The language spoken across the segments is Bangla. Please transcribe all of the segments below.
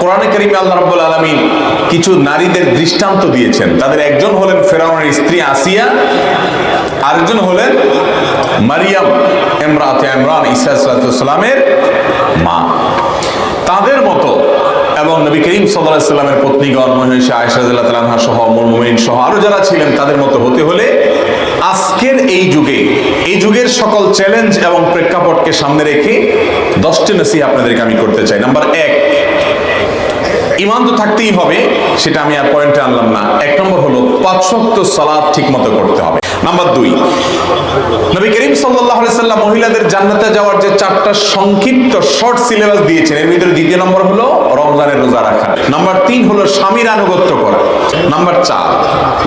কোরআনে করিমে আল্লাহ রাব্বুল আলামিন কিছু নারীদের দৃষ্টান্ত দিয়েছেন। তাদের একজন হলেন ফেরাউনের স্ত্রী আসিয়া, আরেকজন হলেন মারিয়াম এমরাতে ইমরান ঈসা সালামের মা। তাদের মতো এবং নবী করিম সাল্লাহ সাল্লামের পত্নীগণ মহিষা আয়সাদুল্লাহ তালাহা সহ মুমিন সহ আরও যারা ছিলেন, তাদের মতো হতে হলে আজকের এই যুগে, এই যুগের সকল চ্যালেঞ্জ এবং প্রেক্ষাপটকে সামনে রেখে দশটি নসিহা আপনাদেরকে আমি করতে চাই। নাম্বার এক ইমান তো থাকতেই হবে, সেটা আমি আর পয়েন্টে আনলাম না। এক নম্বর হলো, পাঁচ শক্ত সালাদ ঠিক মতো করতে হবে। নাম্বার দুই, নবী করিম সাল্লাম মহিলাদের জান্নাতে যাওয়ার যে চারটা সংক্ষিপ্ত শর্ট সিলেবাস দিয়েছেন, এর ভিতরে দ্বিতীয় নম্বর হলো রমজানের রোজা রাখা। নাম্বার তিন হলো স্বামীর আনুগত্য করা। নাম্বার চার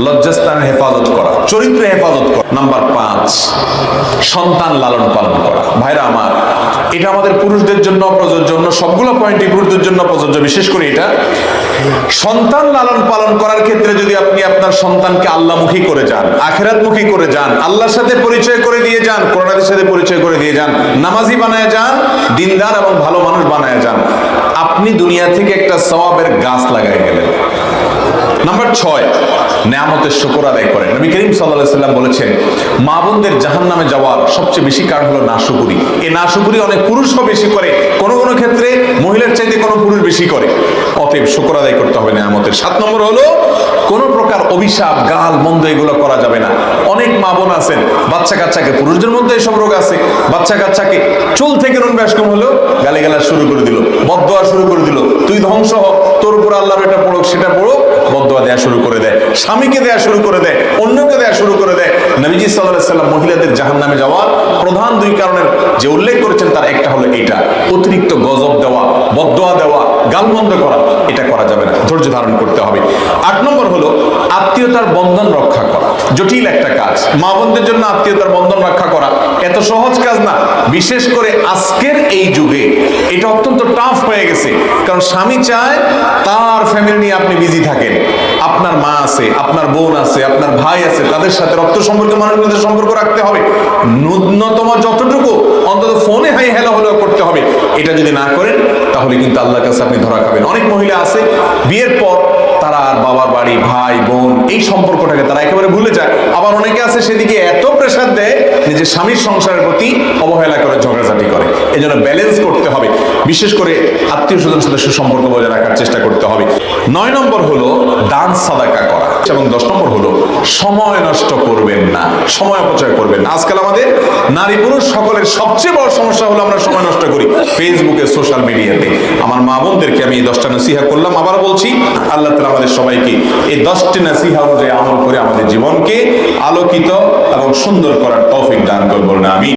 লজ্জাস্থানের হেফাজত করা, চরিত্রে হেফাজত করা। নাম্বার পাঁচ, সন্তান লালন পালন করা। ভাইরা আমার, এটা আমাদের পুরুষদের জন্য প্রযোজ্য অন্য সবগুলো পয়েন্টই পুরুষদের জন্য প্রযোজ্য, বিশেষ করে এটা। সন্তান লালন পালন করার ক্ষেত্রে যদি আপনি আপনার সন্তানকে আল্লাহমুখী করে যান, আখেরাতমুখী করে যান, আল্লাহর সাথে পরিচয় করে দিয়ে যান, কোরআনের সাথে পরিচয় করে দিয়ে যান, নামাজি বানায় যান, দিনদার এবং ভালো মানুষ বানায় যান, আপনি দুনিয়া থেকে একটা সওয়াবের গাছ লাগাই গেলেন। নাম্বার ছয়, নেয়ামতের শুকর আদায় করেন। নবী করিম সাল্লাহ সাল্লাম বলেছেন মা বোনদের জাহান নামে যাওয়ার সবচেয়ে বেশি কারণ হলো নাশুকুরি। এই নাশুকুরি অনেক পুরুষও বেশি করে, কোনো কোনো ক্ষেত্রে মহিলার চাইতে কোনো পুরুষ বেশি করে। অতএব শুকর আদায় করতে হবে নেয়ামতের। সাত নম্বর হলো, কোনো প্রকার অভিশাপ, গাল, মন্দ এগুলো করা যাবে না। অনেক মা বোন আছেন বাচ্চা কাচ্চাকে পুরুষদের মধ্যে এসব রোগ আছে। বাচ্চা কাচ্চাকে চুল থেকে নুন ব্যাসকম হলো গালে গালা শুরু করে দিল বদয়া শুরু করে দিল। তুই ধ্বংস হ, তোর উপর আল্লাহর এটা পড়ুক, সেটা পড়ুক। বদয়া দেয়া শুরু করে দেয়, স্বামীকে দেয়া শুরু করে দেয়, অন্যকে দেয়া শুরু করে দেয়। নবীজি সাল্লাহ সাল্লাম মহিলাদের জাহান নামে যাওয়ার প্রধান দুই কারণের যে উল্লেখ করেছেন তার একটা হলো এটা অতিরিক্ত গজব দেওয়া বদয়া দেওয়া, গালমন্দ করা, এটা করা যাবে না, ধৈর্য ধারণ করতে হবে। আট নম্বর হলো আত্মীয়তার বন্ধন রক্ষা করা, জটিল একটা কাজ। মা বোনদের জন্য আত্মীয়তার বন্ধন রক্ষা করা, এত সহজ কাজ না, বিশেষ করে আজকের এই যুগে। এটা অত্যন্ত টাফ হয়ে গেছে, কারণ স্বামী চায় তার ফ্যামিলি নিয়ে আপনি বিজি থাকেন। আপনার মা আছে, আপনার বোন আছে, আপনার ভাই আছে, তাদের সাথে রক্ত সম্পর্কে মানুষদের সম্পর্ক রাখতে হবে। ন্যূনতম যতটুকু, অন্তত ফোনে হাই হ্যালো হলো করতে হবে। এটা যদি না করেন, তাহলে কিন্তু আল্লাহর কাছে আপনি ধরা খাবেন। অনেক মহিলা আছে, বিয়ের পর তারা আর বাবার বাড়ি, ভাই, বোন, এই সম্পর্কটাকে তারা একেবারে ভুলে যায়। আবার অনেকে আছে, সেদিকে এত প্রেশার দেয় নিজের স্বামীর সংসারের প্রতি অবহেলা করে, ঝগড়াঝাটি করে। এই জন্য ব্যালেন্স বিশেষ করে আত্মীয় স্বজন সাথে সুসম্পর্ক বজায় রাখার চেষ্টা করতে হবে। নয় নম্বর হলো দান সাদাকা করা এবং দশ নম্বর হলো সময় নষ্ট করবেন না, সময় অপচয় করবেন না। আজকাল আমাদের নারী পুরুষ সকলের সবচেয়ে বড় সমস্যা হলো আমরা সময় নষ্ট করি। ফেসবুকে, সোশ্যাল মিডিয়াতে। আমার মা বোনদেরকে আমি এই দশটা নসিহা করলাম। আবার বলছি, আল্লাহ তালা আমাদের সবাইকে এই দশটি নসিহা অনুযায়ী আমল করে আমাদের জীবনকে আলোকিত এবং সুন্দর করার তৌফিক দান করব না আমি